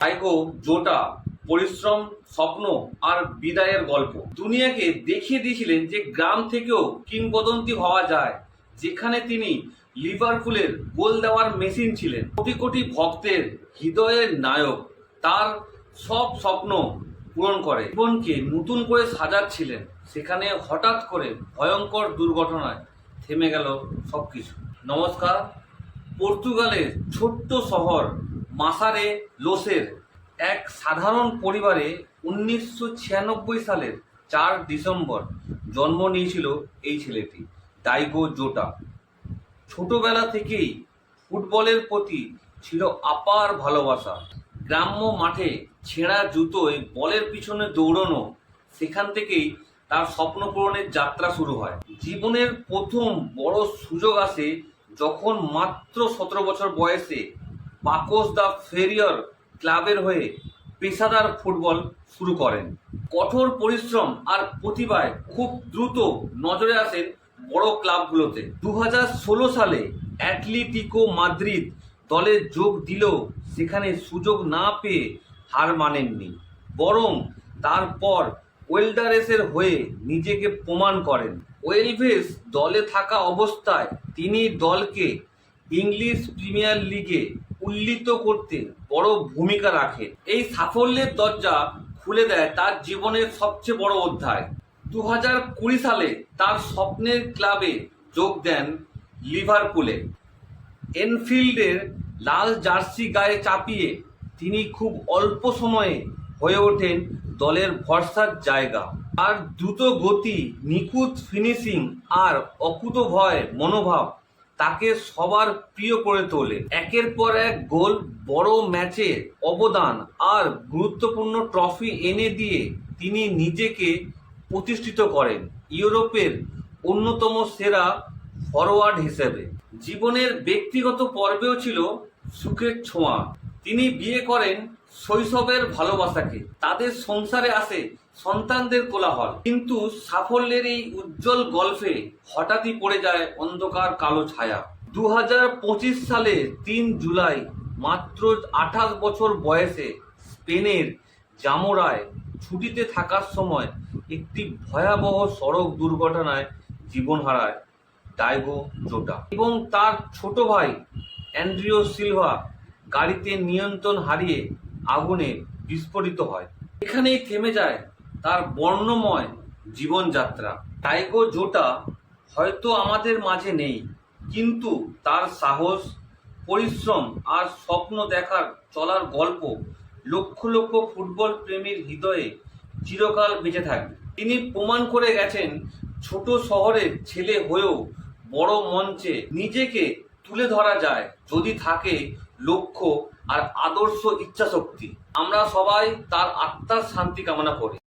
টাইগো জোটা, পরিশ্রম, স্বপ্ন আর বিদায়ের গল্প। দুনিয়াকে দেখিয়ে দিয়েছিলেন যে গ্রাম থেকেও কিংবদন্তি হওয়া যায়, যেখানে তিনি লিভারপুলের গোল দেওয়ার মেশিন ছিলেন। কোটি কোটি ভক্তের হৃদয়ের নায়ক তার সব স্বপ্ন পূরণ করে। জীবনকে নতুন করে সাজাচ্ছিলেন, সেখানে হঠাৎ করে ভয়ঙ্কর দুর্ঘটনায় থেমে গেল সবকিছু। নমস্কার, পর্তুগালের ছোট্ট শহর মাসারে লোসের এক সাধারণ পরিবারে উনিশশো ছিয়ানব্বই সালের চার ডিসেম্বর জন্ম নিয়েছিল এই ছেলেটি, ডাইগো জোটা। ছোটবেলা থেকেই ফুটবলের প্রতি ছিল আপার ভালোবাসা। গ্রাম্য মাঠে ছেঁড়া জুতোয় বলের পিছনে দৌড়ানো, সেখান থেকেই তার স্বপ্ন পূরণের যাত্রা শুরু হয়। জীবনের প্রথম বড় সুযোগ আসে যখন মাত্র সতেরো বছর বয়সে পাকোস দ্য ফেরিয়র ক্লাবের হয়ে পেশাদার ফুটবল শুরু করেন। কঠোর পরিশ্রম আর প্রতিভায় খুব দ্রুত নজরে আসেন বড় ক্লাবগুলোতে। দু ষোলো সালে অ্যাটলেটিকো মাদ্রিদ দলে যোগ দিলেও সেখানে সুযোগ না পেয়ে হার মানেননি। বরং তারপর ওয়েল্ডারেসের হয়ে নিজেকে প্রমাণ করেন। ওয়েলভেস দলে থাকা অবস্থায় তিনি দলকে ইংলিশ প্রিমিয়ার লিগে উল্লিত করতে বড় ভূমিকা রাখে। এই সাফল্যের দরজা খুলে দেয় তার জীবনের সবচেয়ে বড় অধ্যায়। দু হাজার কুড়ি সালে তার স্বপ্নের ক্লাবে যোগ দেন লিভারপুলে। এনফিল্ডের লাল জার্সি গায়ে চাপিয়ে তিনি খুব অল্প সময়ে হয়ে ওঠেন দলের ভরসার জায়গা। আর দ্রুত গতি, নিখুঁত ফিনিশিং আর অকুত ভয় মনোভাব তাকে সবার প্রিয় করে তোলে। একের পর এক গোল, বড় ম্যাচে অবদান আর গুরুত্বপূর্ণ ট্রফি এনে দিয়ে তিনি নিজেকে প্রতিষ্ঠিত করেন ইউরোপের অন্যতম সেরা ফরওয়ার্ড হিসেবে। জীবনের ব্যক্তিগত পর্বেও ছিল সুখের ছোঁয়া। তিনি বিয়ে করেন শৈশবের ভালোবাসাকে তাদের সংসারে আসে সন্তানদের কোলাহল। কিন্তু সাফল্যের এই উজ্জ্বল গল্পে হঠাৎই পড়ে যায় অন্ধকার কালো ছায়া। দু হাজার পঁচিশ সালে তিন জুলাই, মাত্র আঠাশ বছর বয়সে স্পেনের জামোরায় ছুটিতে থাকার সময় একটি ভয়াবহ সড়ক দুর্ঘটনায় জীবন হারায় ডাইগো জোটা এবং তার ছোট ভাই অ্যান্ড্রিও সিলভা গাড়িতে নিয়ন্ত্রণ হারিয়ে আগুনে বিস্ফোরিত হয়। এখানেই থেমে যায় তার বর্ণময় জীবনযাত্রা। টাইগো জোটা হয়তো আমাদের মাঝে নেই, কিন্তু তার সাহস, পরিশ্রম আর স্বপ্ন দেখার চলার গল্প লক্ষ লক্ষ ফুটবল প্রেমীর হৃদয়ে চিরকাল বেঁচে থাকবে। তিনি প্রমাণ করে গেছেন ছোট শহরের ছেলে হয়েও বড় মঞ্চে নিজেকে তুলে ধরা যায়। যদি থাকে লক্ষ্য আর আদর্শ ইচ্ছাশক্তি। আমরা সবাই তার আত্মার শান্তি কামনা করি।